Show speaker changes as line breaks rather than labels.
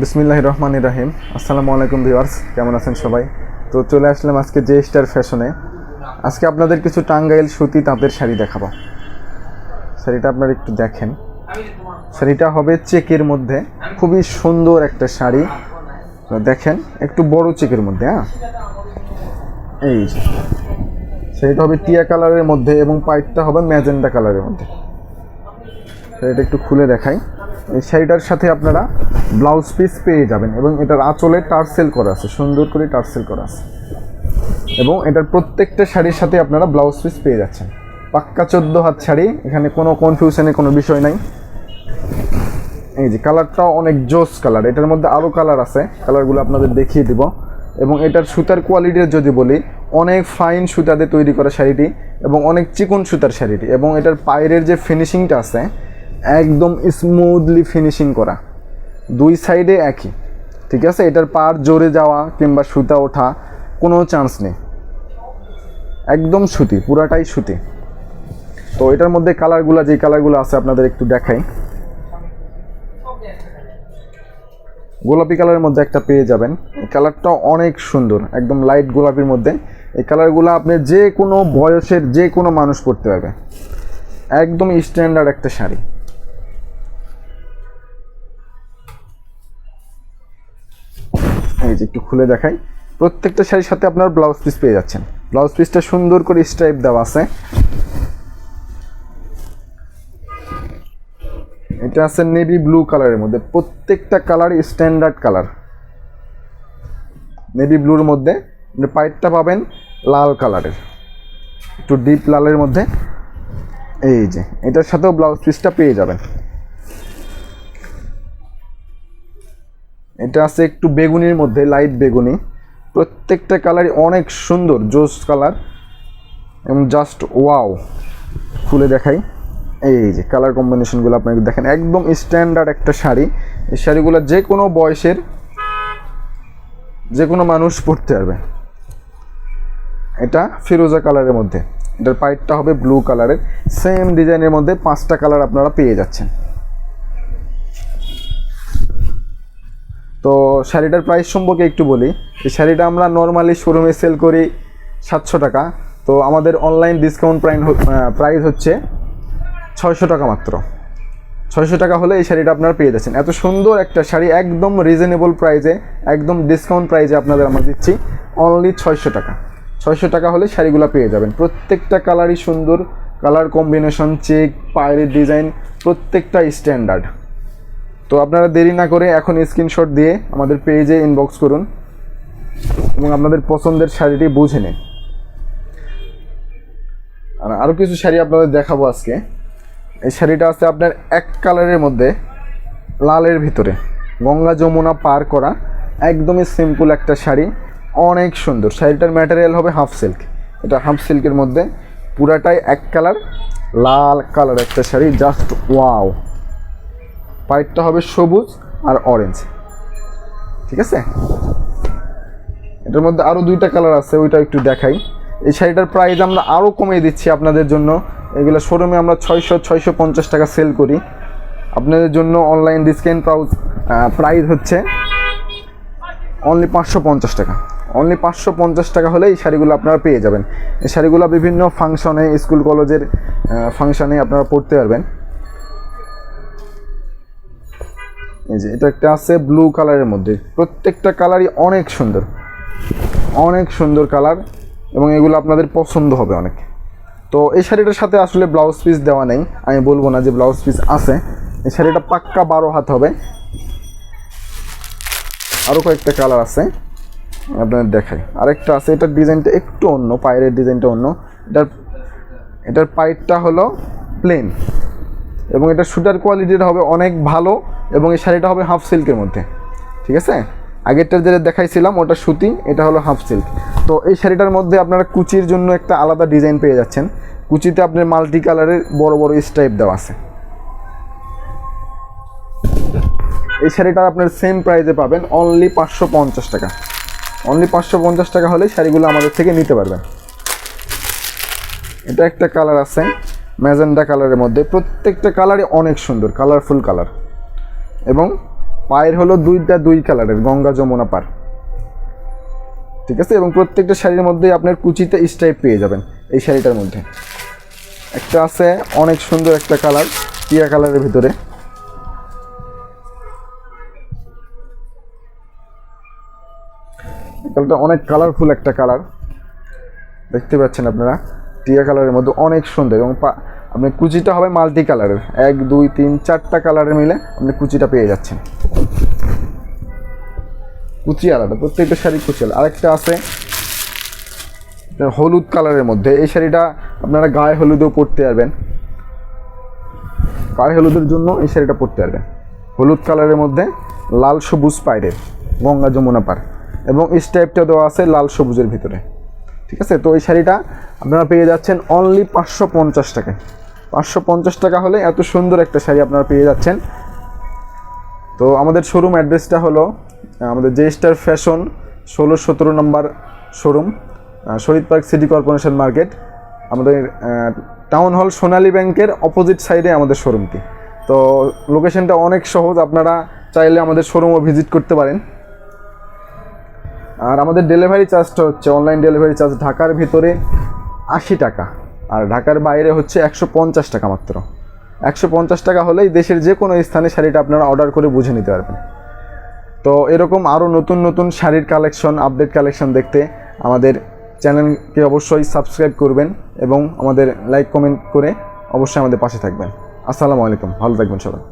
বিসমিল্লাহ রহমান রাহিম। আসসালামু আলাইকুম ভিউয়ার্স, কেমন আছেন সবাই? তো চলে আসলাম আজকে জে স্টার ফ্যাশনে। আজকে আপনাদের কিছু টাঙ্গাইল সুতি তাঁতের শাড়ি দেখাবো। শাড়িটা আপনারা একটু দেখেন। শাড়িটা হবে চেকের মধ্যে। খুবই সুন্দর একটা শাড়ি। দেখেন, একটু বড় চেকের মধ্যে হ্যাঁ? এই। শাড়িটা হবে টিয়া কালারের মধ্যে এবং পাইপটা হবে ম্যাজেন্ডা কালারের মধ্যে। শাড়িটা একটু খুলে দেখাই। এই শাড়িটার সাথে আপনারা ব্লাউজ পিস পেয়ে যাবেন এবং এটার আঁচলে টার্সেল করা আছে, সুন্দর করে টার্সেল করা আছে। এবং এটার প্রত্যেকটা শাড়ির সাথে আপনারা ব্লাউজ পিস পেয়ে যাচ্ছেন। পাক্কা চোদ্দ হাত শাড়ি, এখানে কোনো কনফিউশনের কোনো বিষয় নাই। এই যে কালারটাও অনেক জোস কালার, এটার মধ্যে আরও কালার আছে, কালারগুলো আপনাদের দেখিয়ে দিব। এবং এটার সুতার কোয়ালিটির যদি বলি, অনেক ফাইন সুতাতে তৈরি করা শাড়িটি এবং অনেক চিকন সুতার শাড়িটি। এবং এটার পায়ের যে ফিনিশিংটা আছে একদম স্মুথলি ফিনিশিং করা। দুই সাইডে একই। ঠিক আছে? এটার পার জোরে যাওয়া কিংবা সুতা ওঠা কোনো চান্স নেই। একদম সুতি, পুরাটাই সুতি। তো এটার মধ্যে কালারগুলো যে কালারগুলো আছে আপনাদের একটু দেখাই। গোলাপি কালারের মধ্যে একটা পেয়ে যাবেন। কালারটা অনেক সুন্দর, একদম লাইট গোলাপির মধ্যে। এই কালারগুলো আপনি যে কোনো বয়সের যে কোনো মানুষ পরতে পারবে। একদম স্ট্যান্ডার্ড একটা শাড়ি। এই যে একটু খুলে দেখাই। প্রত্যেকটা শাড়ির সাথে আপনার ব্লাউজ পিস পেয়ে যাচ্ছেন। ব্লাউজ পিসটা সুন্দর করে স্ট্রাইপ দেওয়া আছে। এটা আছে নেভি ব্লু কালারের মধ্যে। প্রত্যেকটা কালার স্ট্যান্ডার্ড কালার নেভি ব্লুর মধ্যে। পাইপটা পাবেন লাল কালারের একটু ডিপ লালের মধ্যে। এই যে, এটার সাথেও ব্লাউজ পিসটা পেয়ে যাবেন। এটা আছে একটু বেগুনির মধ্যে লাইট বেগুনি। প্রত্যেকটা কালারই অনেক সুন্দর, জোস কালার এবং জাস্ট ওয়াও খুলে দেখাই। এই যে কালার কম্বিনেশনগুলো আপনাকে দেখেন। একদম স্ট্যান্ডার্ড একটা শাড়ি। এই শাড়িগুলো যে কোনো বয়সের যে কোনো মানুষ পরতে পারবে। এটা ফিরোজা কালারের মধ্যে। এটার পাইটটা হবে ব্লু কালারের সেম ডিজাইনের মধ্যে পাঁচটা কালার আপনারা পেয়ে যাচ্ছেন। তো শাড়িটার প্রাইস সম্পর্কে একটু বলি। এই শাড়িটা আমরা নর্মালি শোরুমে সেল করি সাতশো টাকা। তো আমাদের অনলাইন ডিসকাউন্ট প্রাইস প্রাইস হচ্ছে ছয়শো টাকা মাত্র। ছয়শো টাকা হলে এই শাড়িটা আপনারা পেয়ে যাচ্ছেন। এত সুন্দর একটা শাড়ি, একদম রিজনেবল প্রাইজে একদম ডিসকাউন্ট প্রাইজে আপনাদের আমরা দিচ্ছি অনলি ছয়শো টাকা। ছয়শো টাকা হলে শাড়িগুলো পেয়ে যাবেন। প্রত্যেকটা কালারই সুন্দর কালার কম্বিনেশন চেক পায়ের ডিজাইন প্রত্যেকটা স্ট্যান্ডার্ড তো আপনারা দেরি না করে এখন স্ক্রিনশট দিয়ে আমাদের পেজে ইনবক্স করুন এবং আপনাদের পছন্দের শাড়িটি বুঝে নিন। আর আরও কিছু শাড়ি আপনাদের দেখাবো আজকে। এই শাড়িটা আছে আপনার এক কালারের মধ্যে, লালের ভিতরে। গঙ্গা যমুনা পার করা, একদমই সিম্পল একটা শাড়ি, অনেক সুন্দর। শাড়িটার ম্যাটেরিয়াল হবে হাফ সিল্ক এটা হাফ সিল্কের মধ্যে, পুরাটাই এক কালার লাল কালার একটা শাড়ি জাস্ট ওয়াও পাইটটা হবে সবুজ আর অরেঞ্জ ঠিক আছে? এটার মধ্যে আরও দুইটা কালার আছে, ওইটা একটু দেখাই। এই শাড়িটার প্রাইস আমরা আরও কমিয়ে দিচ্ছি আপনাদের জন্য। এগুলো শোরুমে আমরা ছয়শো ছয়শো পঞ্চাশ টাকা সেল করি। আপনাদের জন্য অনলাইন ডিসকাউন্ট প্রাউজ প্রাইস হচ্ছে অনলি পাঁচশো পঞ্চাশ টাকা। অনলি পাঁচশো পঞ্চাশ টাকা হলে এই শাড়িগুলো আপনারা পেয়ে যাবেন। এই শাড়িগুলো বিভিন্ন ফাংশনে স্কুল কলেজের ফাংশনে আপনারা পড়তে পারবেন। এই যে, এটা একটা আছে ব্লু কালারের মধ্যে। প্রত্যেকটা কালারই অনেক সুন্দর। অনেক সুন্দর কালার এবং এগুলো আপনাদের পছন্দ হবে অনেক। তো এই শাড়িটার সাথে আসলে ব্লাউজ পিস দেওয়া নেই। আমি বলব না যে ব্লাউজ পিস আছে। এই শাড়িটা পাক্কা বারো হাত হবে। আরও কয়েকটা কালার আছে। আপনাদের দেখাই। আরেকটা আছে, এটার ডিজাইনটা একটু অন্য, পায়ের ডিজাইনটা অন্য। এটার এটার পাইটটা হলো প্লেন এবং এটা সুটার কোয়ালিটির হবে অনেক ভালো। এবং এই শাড়িটা হবে হাফ সিল্কের মধ্যে, ঠিক আছে? আগেরটা যেটা দেখাইছিলাম, ওটা সুতি এটা হলো হাফ সিল্ক তো এই শাড়িটার মধ্যে আপনারা কুচির জন্য একটা আলাদা ডিজাইন পেয়ে যাচ্ছেন। কুচিতে আপনার মাল্টি কালারের বড় বড় স্টাইপ দেওয়া আছে। এই শাড়িটা আপনার সেম প্রাইসে পাবেন অনলি পাঁচশো পঞ্চাশ টাকা। অনলি পাঁচশো পঞ্চাশ টাকা হলে শাড়িগুলো আমাদের থেকে নিতে পারবেন। এটা একটা কালার আছে, ম্যাজেন্ডা কালারের মধ্যে। প্রত্যেকটা কালারই অনেক সুন্দর কালারফুল কালার এবং পায়ের হলো দুইটা দুই কালারের, গঙ্গা যমুনা পার। ঠিক আছে? এবং প্রত্যেকটা শাড়ির মধ্যেই আপনার কুচিতে স্টাইপ পেয়ে যাবেন এই শাড়িটার মধ্যে। একটা আছে, অনেক সুন্দর একটা কালার টিয়া কালারের ভিতরে। কালারটা অনেক কালারফুল একটা কালার। দেখতে পাচ্ছেন আপনারা? টিয়া কালারের মধ্যে অনেক সুন্দর এবং আপনি কুচিটা হবে মাল্টি কালারের। এক, দুই, তিন, চারটা কালারের মিলে আপনি কুচিটা পেয়ে যাচ্ছেন। কুচি আলাদা, প্রত্যেকটা শাড়ি কুচি আলাদা। আরেকটা আছে হলুদ কালারের মধ্যে। এই শাড়িটা আপনারা গায়ে হলুদেও পরতে পারবেন। গায়ে হলুদের জন্য এই শাড়িটা পরতে পারবেন। হলুদ কালারের মধ্যে লাল সবুজ পায়রের, গঙ্গা যমুনা পার। এবং স্টাইপটা দেওয়া আছে লাল সবুজের ভিতরে। ঠিক আছে? তো এই শাড়িটা আপনারা পেয়ে যাচ্ছেন অনলি পাঁচশো পঞ্চাশ টাকায়। পাঁচশো পঞ্চাশ টাকা হলে এত সুন্দর একটা শাড়ি আপনারা পেয়ে যাচ্ছেন। তো আমাদের শোরুম অ্যাড্রেসটা হলো আমাদের জে স্টার ফ্যাশন ষোলো সতেরো number showroom Shahid park city corporation market. আমাদের টাউন হল সোনালী ব্যাংকের অপোজিট সাইডে আমাদের শোরুমটি তো লোকেশনটা অনেক সহজ, আপনারা চাইলে আমাদের শোরুমও ভিজিট করতে পারেন। আর আমাদের ডেলিভারি চার্জটা হচ্ছে অনলাইন ডেলিভারি চার্জ ঢাকার ভিতরে আশি টাকা। আর ঢাকার বাইরে হচ্ছে একশো পঞ্চাশ টাকা মাত্র। একশো পঞ্চাশ টাকা হলেই দেশের যে কোনো স্থানে শাড়িটা আপনারা অর্ডার করে বুঝে নিতে পারবেন। তো এরকম আরও নতুন নতুন শাড়ির কালেকশন আপডেট কালেকশন দেখতে আমাদের চ্যানেলকে অবশ্যই সাবস্ক্রাইব করবেন এবং আমাদের লাইক কমেন্ট করে অবশ্যই আমাদের পাশে থাকবেন। আসসালামু আলাইকুম, ভালো থাকবেন সবাই।